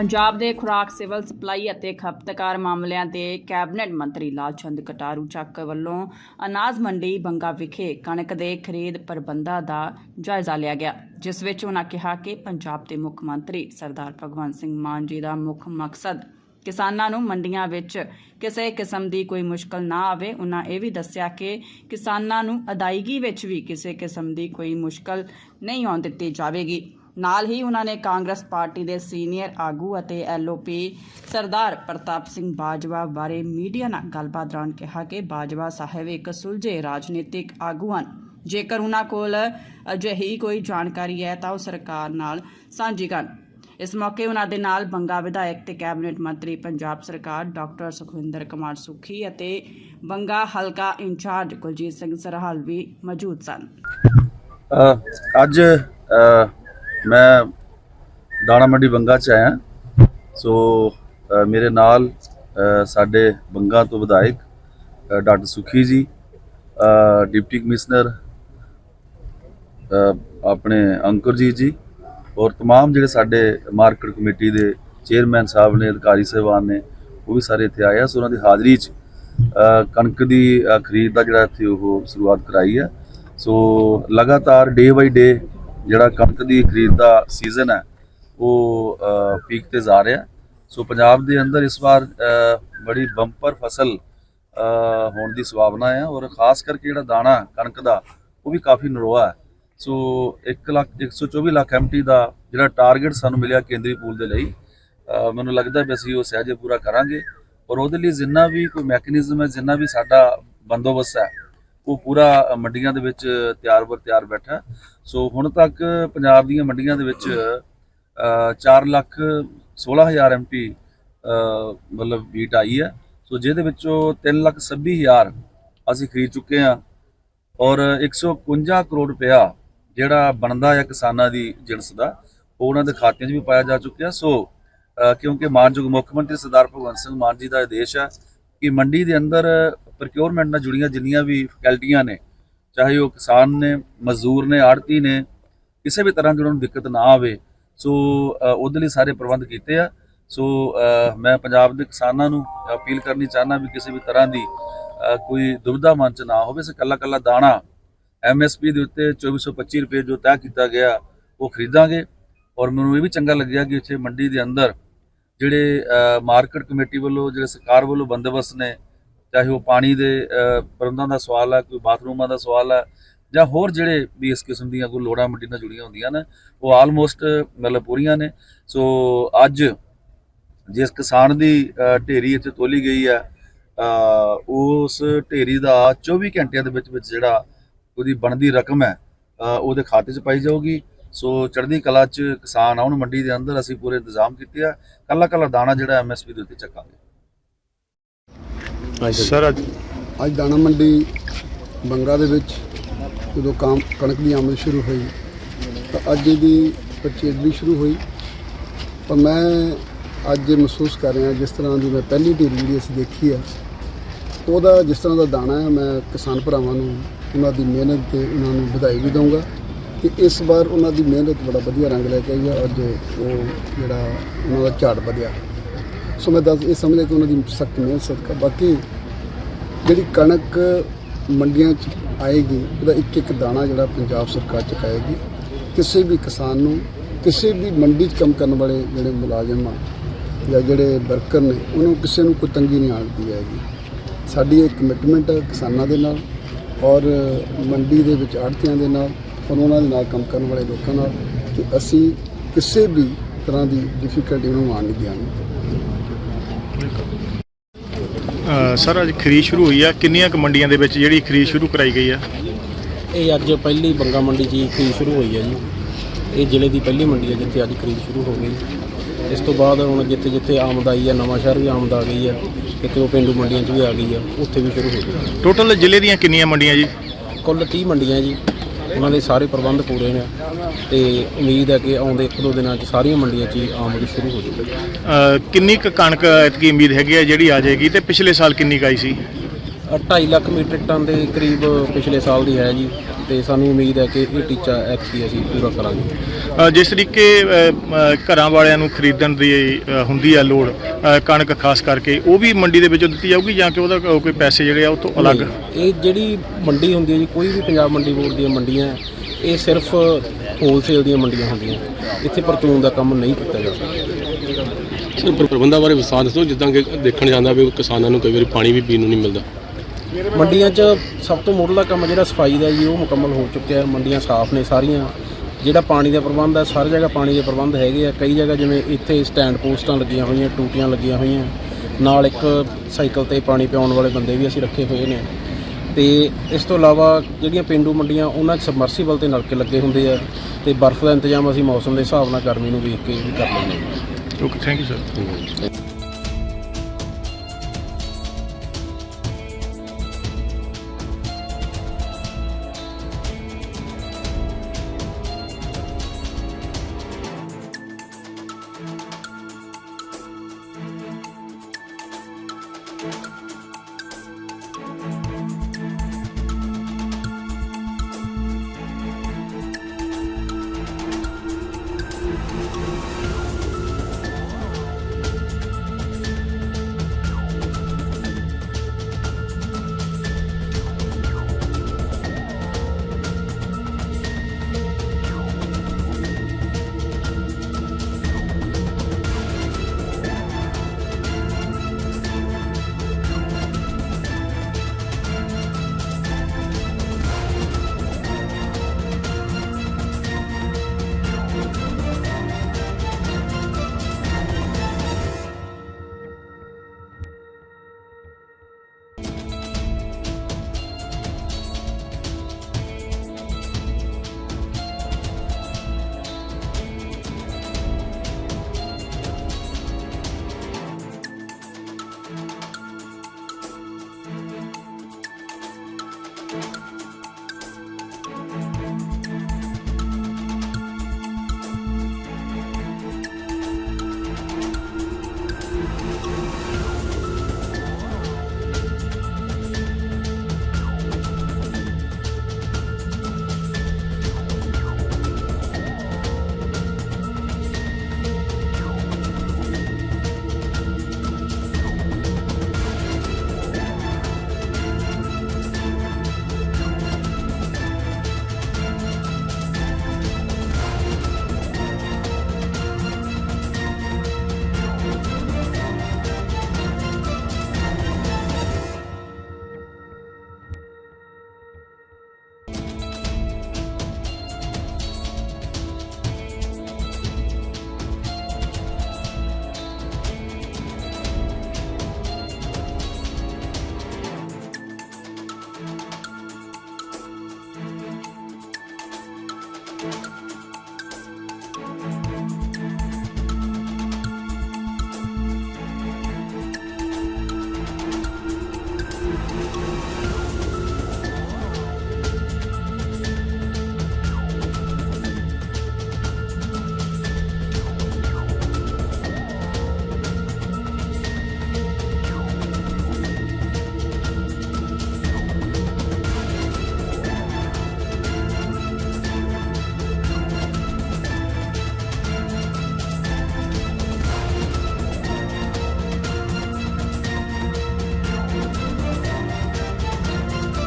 ਪੰਜਾਬ ਦੇ ਖੁਰਾਕ, civil supply ਅਤੇ ਖਪਤਕਾਰ ਮਾਮਲਿਆਂ ਦੇ ਕੈਬਨਿਟ ਮੰਤਰੀ ਲਾਲਚੰਦ ਕਟਾਰੂ ਚੱਕ ਵੱਲੋਂ ਅਨਾਜ ਮੰਡੀ ਬੰਗਾ ਵਿਖੇ ਕਣਕ ਦੇ ਖਰੀਦ ਪ੍ਰਬੰਧਾਂ ਦਾ ਜਾਇਜ਼ਾ ਲਿਆ ਗਿਆ, ਜਿਸ ਵਿੱਚ ਉਹਨਾਂ ਕਿਹਾ ਕਿ ਪੰਜਾਬ ਦੇ ਮੁੱਖ ਮੰਤਰੀ ਸਰਦਾਰ ਭਗਵੰਤ ਸਿੰਘ ਮਾਨ ਜੀ ਦਾ ਮੁੱਖ ਮਕਸਦ ਕਿਸਾਨਾਂ ਨੂੰ ਮੰਡੀਆਂ ਵਿੱਚ ਕਿਸੇ ਕਿਸਮ ਦੀ ਕੋਈ ਮੁਸ਼ਕਲ ਨਾ ਆਵੇ। ਉਹਨਾਂ ਇਹ ਵੀ ਦੱਸਿਆ ਕਿ ਕਿਸਾਨਾਂ ਨੂੰ ਅਦਾਇਗੀ ਵਿੱਚ ਵੀ ਕਿਸੇ ਕਿਸਮ ਦੀ ਕੋਈ ਮੁਸ਼ਕਲ ਨਹੀਂ ਆਉਣ ਦਿੱਤੀ ਜਾਵੇਗੀ। ਨਾਲ ਹੀ ਉਹਨਾਂ ਨੇ ਕਾਂਗਰਸ ਪਾਰਟੀ ਦੇ ਸੀਨੀਅਰ ਆਗੂ ਅਤੇ ਐਲਓਪੀ ਸਰਦਾਰ ਪ੍ਰਤਾਪ ਸਿੰਘ ਬਾਜਵਾ ਬਾਰੇ ਮੀਡੀਆ ਨਾਲ ਗੱਲਬਾਤ ਦੌਰਾਨ ਕਿਹਾ ਕਿ ਬਾਜਵਾ ਸਾਹਿਬ ਇੱਕ ਸੁਲਝੇ ਰਾਜਨੀਤਿਕ ਆਗੂ ਹਨ। ਜੇਕਰ ਉਹਨਾਂ ਕੋਲ ਅਜਿਹੀ ਕੋਈ ਜਾਣਕਾਰੀ ਹੈ ਤਾਂ ਉਹ ਸਰਕਾਰ ਨਾਲ ਸਾਂਝੀ ਕਰਨ। ਇਸ ਮੌਕੇ ਉਹਨਾਂ ਦੇ ਨਾਲ ਬੰਗਾ ਵਿਧਾਇਕ ਤੇ ਕੈਬਨਿਟ ਮੰਤਰੀ ਪੰਜਾਬ ਸਰਕਾਰ ਡਾਕਟਰ ਸੁਖਵਿੰਦਰ ਕੁਮਾਰ ਸੁਖੀ ਅਤੇ ਬੰਗਾ ਹਲਕਾ ਇੰਚਾਰਜ ਕੁਲਜੀਤ ਸਿੰਘ ਸਰਹਾਲ ਵੀ ਮੌਜੂਦ ਸਨ। ਅੱਜ ਮੈਂ ਦਾਣਾ ਮੰਡੀ ਬੰਗਾ ਚ ਆਇਆ ਸੋ ਅ, ਮੇਰੇ ਨਾਲ ਅ, ਸਾਡੇ ਬੰਗਾ ਤੋਂ ਵਿਧਾਇਕ ਅ, ਡਾਕਟਰ ਸੁਖੀ ਜੀ ਅ, ਡਿਪਟੀ ਕਮਿਸ਼ਨਰ ਅ, ਆਪਣੇ ਅੰਕੁਰ ਜੀ ਜੀ ਔਰ तमाम ਜਿਹੜੇ ਸਾਡੇ ਮਾਰਕੀਟ ਕਮੇਟੀ ਦੇ ਚੇਅਰਮੈਨ ਸਾਹਿਬ ਨੇ ਅਧਿਕਾਰੀ ਸਹਿਬਾਨ ਨੇ ਉਹ ਵੀ ਸਾਰੇ ਇੱਥੇ ਆਏ ਆ ਸੋ ਉਹਨਾਂ ਦੀ ਹਾਜ਼ਰੀ 'ਚ ਅ, ਕਣਕ ਦੀ ਅ, ਖਰੀਦ ਦਾ ਜਿਹੜਾ ਇੱਥੇ ਉਹ ਸ਼ੁਰੂਆਤ ਕਰਾਈ ਹੈ ਸੋ ਲਗਾਤਾਰ ਡੇ ਬਾਈ ਡੇ ਜਿਹੜਾ ਕਣਕ ਦੀ ਖਰੀਦ ਦਾ ਸੀਜ਼ਨ ਹੈ, ਉਹ ਪੀਕ ਤੇ ਜਾ ਰਿਹਾ। ਸੋ ਪੰਜਾਬ ਦੇ ਅੰਦਰ ਇਸ ਵਾਰ ਬੜੀ ਬੰਪਰ ਫਸਲ ਹੋਣ ਦੀ ਸੰਭਾਵਨਾ ਹੈ ਔਰ ਖਾਸ ਕਰਕੇ ਜਿਹੜਾ ਦਾਣਾ, ਕਣਕ ਦਾ, ਉਹ ਵੀ ਕਾਫੀ ਨਰੋਆ ਹੈ। ਸੋ 1 ਲੱਖ 124 ਲੱਖ ਐਮਟੀ ਦਾ ਜਿਹੜਾ ਟਾਰਗੇਟ ਸਾਨੂੰ ਮਿਲਿਆ ਕੇਂਦਰੀ ਪੂਲ ਦੇ ਲਈ ਮੈਨੂੰ ਲੱਗਦਾ ਵੀ ਅਸੀਂ ਉਹ ਸਹਿਜੇ ਪੂਰਾ ਕਰਾਂਗੇ। ਔਰ ਉਹਦੇ ਲਈ ਜਿੰਨਾ ਵੀ ਕੋਈ ਮੈਕੈਨਿਜ਼ਮ ਹੈ, ਜਿੰਨਾ ਵੀ ਸਾਡਾ ਬੰਦੋਬਸਤ ਹੈ ਉਹ ਪੂਰਾ ਮੰਡੀਆਂ ਦੇ ਵਿੱਚ ਤਿਆਰ ਬਰ ਤਿਆਰ ਬੈਠਾ। ਸੋ ਹੁਣ ਤੱਕ ਪੰਜਾਬ ਦੀਆਂ ਮੰਡੀਆਂ ਦੇ ਵਿੱਚ 4 ਲੱਖ 16000 ਐਮਪੀ ਮਤਲਬ ਵੀਟ ਆਈ ਹੈ। ਸੋ ਜਿਹਦੇ ਵਿੱਚੋਂ 3 ਲੱਖ 26000 ਅਸੀਂ ਖਰੀਦ ਚੁੱਕੇ ਹਾਂ ਔਰ 151 ਕਰੋੜ ਰੁਪਇਆ ਜਿਹੜਾ ਬਣਦਾ ਹੈ ਕਿਸਾਨਾਂ ਦੀ ਜਿਣਸ ਦਾ, ਉਹ ਉਹਨਾਂ ਦੇ ਖਾਤਿਆਂ 'ਚ ਵੀ ਪਾਇਆ ਜਾ ਚੁੱਕਿਆ। ਸੋ ਕਿਉਂਕਿ ਮਾਨਯੋਗ ਮੁੱਖ ਮੰਤਰੀ ਸਰਦਾਰ ਭਗਵੰਤ ਸਿੰਘ ਮਾਨ ਜੀ ਦਾ ਆਦੇਸ਼ ਹੈ ਕਿ ਮੰਡੀ ਦੇ ਅੰਦਰ ਪ੍ਰੋਕਿਉਰਮੈਂਟ ਨਾਲ ਜੁੜੀਆਂ ਜਿੰਨੀਆਂ ਵੀ ਫੈਕਲਟੀਆਂ ਨੇ, ਚਾਹੇ ਉਹ ਕਿਸਾਨ ਨੇ, ਮਜ਼ਦੂਰ ਨੇ ਆੜਤੀ ਨੇ, ਕਿਸੇ ਵੀ ਤਰ੍ਹਾਂ ਦੀ ਉਹਨਾਂ ਨੂੰ ਦਿੱਕਤ ਨਾ ਆਵੇ। ਸੋ ਉਹਦੇ ਲਈ ਸਾਰੇ ਪ੍ਰਬੰਧ ਕੀਤੇ ਆ। ਸੋ ਮੈਂ ਪੰਜਾਬ ਦੇ ਕਿਸਾਨਾਂ ਨੂੰ ਅਪੀਲ ਕਰਨੀ ਚਾਹਨਾ ਵੀ ਕਿਸੇ ਵੀ ਤਰ੍ਹਾਂ ਦੀ ਕੋਈ ਦੁਬਿਧਾ ਮਨ ਚ ਨਾ ਹੋਵੇ। ਸੇ ਕੱਲਾ ਕੱਲਾ ਦਾਣਾ ਐਮਐਸਪੀ ਦੇ ਉੱਤੇ 2425 ਰੁਪਏ ਜੋ ਤੈਅ ਕੀਤਾ ਗਿਆ, ਉਹ ਖਰੀਦਾਂਗੇ। ਔਰ ਮੈਨੂੰ ਇਹ ਵੀ ਚੰਗਾ ਲੱਗਿਆ ਕਿ ਇੱਥੇ ਮੰਡੀ ਦੇ ਅੰਦਰ ਜਿਹੜੇ ਮਾਰਕੀਟ ਕਮੇਟੀ ਵੱਲੋਂ, ਜਿਹੜੇ ਸਰਕਾਰ ਵੱਲੋਂ ਬੰਦੋਬਸਤ ਨੇ ਚਾਹੇ ਉਹ ਪਾਣੀ ਦੇ ਪ੍ਰਬੰਧਾਂ ਦਾ ਸਵਾਲ ਹੈ ਕੋਈ ਬਾਥਰੂਮਾਂ ਦਾ ਸਵਾਲ ਹੈ ਜਾਂ ਹੋਰ ਜਿਹੜੇ ਵੀ ਇਸ ਕਿਸਮ ਦੀਆਂ ਕੋਈ ਲੋੜਾਂ ਮੰਡੀ ਨਾਲ ਜੁੜੀਆਂ ਹੁੰਦੀਆਂ ਨੇ, ਉਹ ਆਲਮੋਸਟ ਮਤਲਬ ਪੂਰੀਆਂ ਨੇ। ਸੋ ਅੱਜ ਜਿਸ ਕਿਸਾਨ ਦੀ ਢੇਰੀ ਇੱਥੇ ਤੋਲੀ ਗਈ ਹੈ ਉਸ ਢੇਰੀ ਦਾ 24 ਘੰਟਿਆਂ ਦੇ ਵਿੱਚ ਵਿੱਚ ਜਿਹੜਾ ਉਹਦੀ ਬਣਦੀ ਰਕਮ ਹੈ ਉਹਦੇ ਖਾਤੇ 'ਚ ਪਾਈ ਜਾਊਗੀ। ਸੋ ਚੜ੍ਹਦੀ ਕਲਾ 'ਚ ਕਿਸਾਨ ਆਉਣ ਮੰਡੀ ਦੇ ਅੰਦਰ ਅਸੀਂ ਪੂਰੇ ਇੰਤਜ਼ਾਮ ਕੀਤੇ ਆ। ਕੱਲਾ ਕੱਲਾ ਦਾਣਾ ਜਿਹੜਾ ਐਮਐਸਪੀ ਦੇ ਉੱਤੇ ਚੱਕਾਂਗੇ। ਸਰ ਅੱਜ ਅੱਜ ਦਾਣਾ ਮੰਡੀ ਬੰਗਾ ਦੇ ਵਿੱਚ ਜਦੋਂ ਕੰਮ ਕਣਕ ਦੀ ਆਮਦ ਸ਼ੁਰੂ ਹੋਈ ਤਾਂ ਅੱਜ ਇਹਦੀ ਪਰਚੇਜ਼ਲੀ ਸ਼ੁਰੂ ਹੋਈ। ਪਰ ਮੈਂ ਅੱਜ ਇਹ ਮਹਿਸੂਸ ਕਰ ਰਿਹਾ ਜਿਸ ਤਰ੍ਹਾਂ ਦੀ ਮੈਂ ਪਹਿਲੀ ਢੇਰੀ ਜਿਹੜੀ ਅਸੀਂ ਦੇਖੀ ਆ ਉਹਦਾ ਜਿਸ ਤਰ੍ਹਾਂ ਦਾ ਦਾਣਾ ਹੈ ਮੈਂ ਕਿਸਾਨ ਭਰਾਵਾਂ ਨੂੰ ਉਹਨਾਂ ਦੀ ਮਿਹਨਤ ਤੇ ਉਹਨਾਂ ਨੂੰ ਵਧਾਈ ਵੀ ਦਊਂਗਾ ਕਿ ਇਸ ਵਾਰ ਉਹਨਾਂ ਦੀ ਮਿਹਨਤ ਬੜਾ ਵਧੀਆ ਰੰਗ ਲੈ ਕੇ ਆਈ ਆ। ਅੱਜ ਉਹ ਜਿਹੜਾ ਉਹਨਾਂ ਦਾ ਝਾੜ ਵਧਿਆ। ਸੋ ਮੈਂ ਦੱਸ ਇਹ ਸਮਝਦਾ ਕਿ ਉਹਨਾਂ ਦੀ ਸਖਤ ਮਿਹਨਤ, ਸਦਕਾ। ਬਾਕੀ ਜਿਹੜੀ ਕਣਕ ਮੰਡੀਆਂ 'ਚ ਆਏਗੀ, ਉਹਦਾ ਇੱਕ ਇੱਕ ਦਾਣਾ ਜਿਹੜਾ ਪੰਜਾਬ ਸਰਕਾਰ ਚੁਕਾਏਗੀ ਕਿਸੇ ਵੀ ਕਿਸਾਨ ਨੂੰ ਕਿਸੇ ਵੀ ਮੰਡੀ 'ਚ ਕੰਮ ਕਰਨ ਵਾਲੇ ਜਿਹੜੇ ਮੁਲਾਜ਼ਮ ਆ ਜਾਂ ਜਿਹੜੇ ਵਰਕਰ ਨੇ, ਉਹਨਾਂ ਨੂੰ ਕਿਸੇ ਨੂੰ ਕੋਈ ਤੰਗੀ ਨਹੀਂ ਆਉਣ ਦਿੱਤੀ ਜਾਏਗੀ ਸਾਡੀ ਇਹ ਕਮਿਟਮੈਂਟ ਹੈ ਕਿਸਾਨਾਂ ਦੇ ਨਾਲ ਔਰ ਮੰਡੀ ਦੇ ਵਿੱਚ ਆੜਤੀਆਂ ਦੇ ਨਾਲ ਔਰ ਉਹਨਾਂ ਦੇ ਨਾਲ ਕੰਮ ਕਰਨ ਵਾਲੇ ਲੋਕਾਂ ਨਾਲ ਕਿ ਅਸੀਂ ਕਿਸੇ ਵੀ ਤਰ੍ਹਾਂ ਦੀ ਡਿਫਿਕਲਟੀ ਨੂੰ ਆਉਣ ਨਹੀਂ ਦਿਆਂਗੇ ਸਰ ਅੱਜ ਖਰੀਦ ਸ਼ੁਰੂ ਹੋਈ ਆ। ਕਿੰਨੀਆਂ ਕੁ ਮੰਡੀਆਂ ਦੇ ਵਿੱਚ ਜਿਹੜੀ ਖਰੀਦ ਸ਼ੁਰੂ ਕਰਾਈ ਗਈ ਆ? ਇਹ ਅੱਜ ਪਹਿਲੀ ਬੰਗਾ ਮੰਡੀ ਹੀ ਖਰੀਦ ਸ਼ੁਰੂ ਹੋਈ ਹੈ ਜੀ। ਇਹ ਜ਼ਿਲ੍ਹੇ ਦੀ ਪਹਿਲੀ ਮੰਡੀ ਹੈ ਜਿੱਥੇ ਅੱਜ ਖਰੀਦ ਸ਼ੁਰੂ ਹੋ ਗਈ। ਇਸ ਤੋਂ ਬਾਅਦ ਹੁਣ ਜਿੱਥੇ ਜਿੱਥੇ ਆਮਦ ਆਈ ਹੈ ਨਵਾਂ ਸ਼ਹਿਰ ਵੀ ਆਮਦ ਆ ਗਈ ਹੈ ਕਿਤੇ ਉਹ ਪਿੰਡੂ ਮੰਡੀਆਂ 'ਚ ਵੀ ਆ ਗਈ ਹੈ ਉੱਥੇ ਵੀ ਸ਼ੁਰੂ ਹੋ ਗਈ। ਟੋਟਲ ਜ਼ਿਲ੍ਹੇ ਦੀਆਂ ਕਿੰਨੀਆਂ ਮੰਡੀਆਂ ਜੀ? ਕੁੱਲ 30 ਮੰਡੀਆਂ ਜੀ। ਉਹਨਾਂ ਦੇ ਸਾਰੇ ਪ੍ਰਬੰਧ ਪੂਰੇ ਨੇ ਤੇ ਉਮੀਦ ਹੈ ਕਿ ਆਉਂਦੇ ਇੱਕ ਦੋ ਦਿਨਾਂ 'ਚ ਸਾਰੀਆਂ ਮੰਡੀਆਂ 'ਚ ਹੀ ਆਮਦ ਸ਼ੁਰੂ ਹੋ ਜਾਊਗੀ। ਅ, ਕਿੰਨੀ ਕੁ ਕਣਕ ਐਤਕੀ ਉਮੀਦ ਹੈਗੀ ਆ ਜਿਹੜੀ ਆ ਜਾਏਗੀ ਤੇ ਪਿਛਲੇ ਸਾਲ ਕਿੰਨੀ ਕੁ ਆਈ ਸੀ? ਅ, ਢਾਈ ਲੱਖ ਮੀਟ੍ਰਿਕ ਟਨ ਦੇ ਕਰੀਬ ਪਿਛਲੇ ਸਾਲ ਦੀ ਹੈ ਜੀ। ਤੇ ਸਾਨੂੰ ਉਮੀਦ ਹੈ ਕਿ ਇਹ ਟੀਚਾ ਐਤਕੀ ਅਸੀਂ ਪੂਰਾ ਕਰਾਂਗੇ। ਅ, ਜਿਸ ਤਰੀਕੇ ਅ, ਅ, ਘਰਾਂ ਵਾਲਿਆਂ ਨੂੰ ਖਰੀਦਣ ਦੀ ਅ, ਹੁੰਦੀ ਹੈ ਲੋੜ ਅ, ਕਣਕ ਖਾਸ ਕਰਕੇ ਉਹ ਵੀ ਮੰਡੀ ਦੇ ਵਿੱਚੋਂ ਦਿੱਤੀ ਜਾਊਗੀ ਜਾਂ ਕਿ ਉਹਦਾ ਕੋਈ ਪੈਸੇ ਜਿਹੜੇ ਆ ਉਹ ਤੋਂ ਅਲੱਗ? ਨਹੀਂ, ਇਹ ਜਿਹੜੀ ਮੰਡੀ ਹੁੰਦੀ ਹੈ ਜੀ ਕੋਈ ਵੀ ਪੰਜਾਬ ਮੰਡੀ ਬੋਰਡ ਦੀਆਂ ਮੰਡੀਆਂ ਹੈ, ਇਹ ਸਿਰਫ ਹੋਲਸੇਲ ਦੀਆਂ ਮੰਡੀਆਂ ਹੁੰਦੀਆਂ। ਇੱਥੇ ਪਰਚੂਨ ਦਾ ਕੰਮ ਨਹੀਂ ਕੀਤਾ ਜਾ ਸਕਦਾ। ਸਰ ਪ੍ਰਬੰਧਾਂ ਬਾਰੇ ਵਿਸਥਾਰ ਦੱਸੋ ਜਿੱਦਾਂ ਕਿ ਦੇਖਣ ਜਾਂਦਾ ਵੀ ਕਿਸਾਨਾਂ ਨੂੰ ਕਈ ਵਾਰੀ ਪਾਣੀ ਵੀ ਪੀਣ ਨੂੰ ਨਹੀਂ ਮਿਲਦਾ। ਮੰਡੀਆਂ 'ਚ ਸਭ ਤੋਂ ਮੁੱਢਲਾ ਕੰਮ ਜਿਹੜਾ ਸਫ਼ਾਈ ਦਾ ਜੀ ਉਹ ਮੁਕੰਮਲ ਹੋ ਚੁੱਕਿਆ ਹੈ। ਮੰਡੀਆਂ ਸਾਫ਼ ਨੇ ਸਾਰੀਆਂ। ਜਿਹੜਾ ਪਾਣੀ ਦਾ ਪ੍ਰਬੰਧ ਹੈ ਸਾਰੀ ਜਗ੍ਹਾ ਪਾਣੀ ਦੇ ਪ੍ਰਬੰਧ ਹੈਗੇ ਆ। ਕਈ ਜਗ੍ਹਾ ਜਿਵੇਂ ਇੱਥੇ ਸਟੈਂਡ ਪੋਸਟਾਂ ਲੱਗੀਆਂ ਹੋਈਆਂ ਟੂਟੀਆਂ ਲੱਗੀਆਂ ਹੋਈਆਂ। ਨਾਲ ਇੱਕ ਸਾਈਕਲ ਤੇ ਪਾਣੀ ਪਿਆਉਣ ਵਾਲੇ ਬੰਦੇ ਵੀ ਅਸੀਂ ਰੱਖੇ ਹੋਏ ਨੇ। ਤੇ ਇਸ ਤੋਂ ਇਲਾਵਾ ਜਿਹੜੀਆਂ ਪਿੰਡੂ ਮੰਡੀਆਂ ਉਹਨਾਂ 'ਚ ਸਬਮਰਸੀਬਲ ਤੇ ਨਲਕੇ ਲੱਗੇ ਹੁੰਦੇ ਆ। ਤੇ ਬਰਫ਼ ਦਾ ਇੰਤਜ਼ਾਮ ਅਸੀਂ ਮੌਸਮ ਦੇ ਹਿਸਾਬ ਨਾਲ ਗਰਮੀ ਨੂੰ ਵੇਖ ਕੇ ਵੀ ਕਰ ਲੈਂਦੇ ਹਾਂ। Okay thank you sir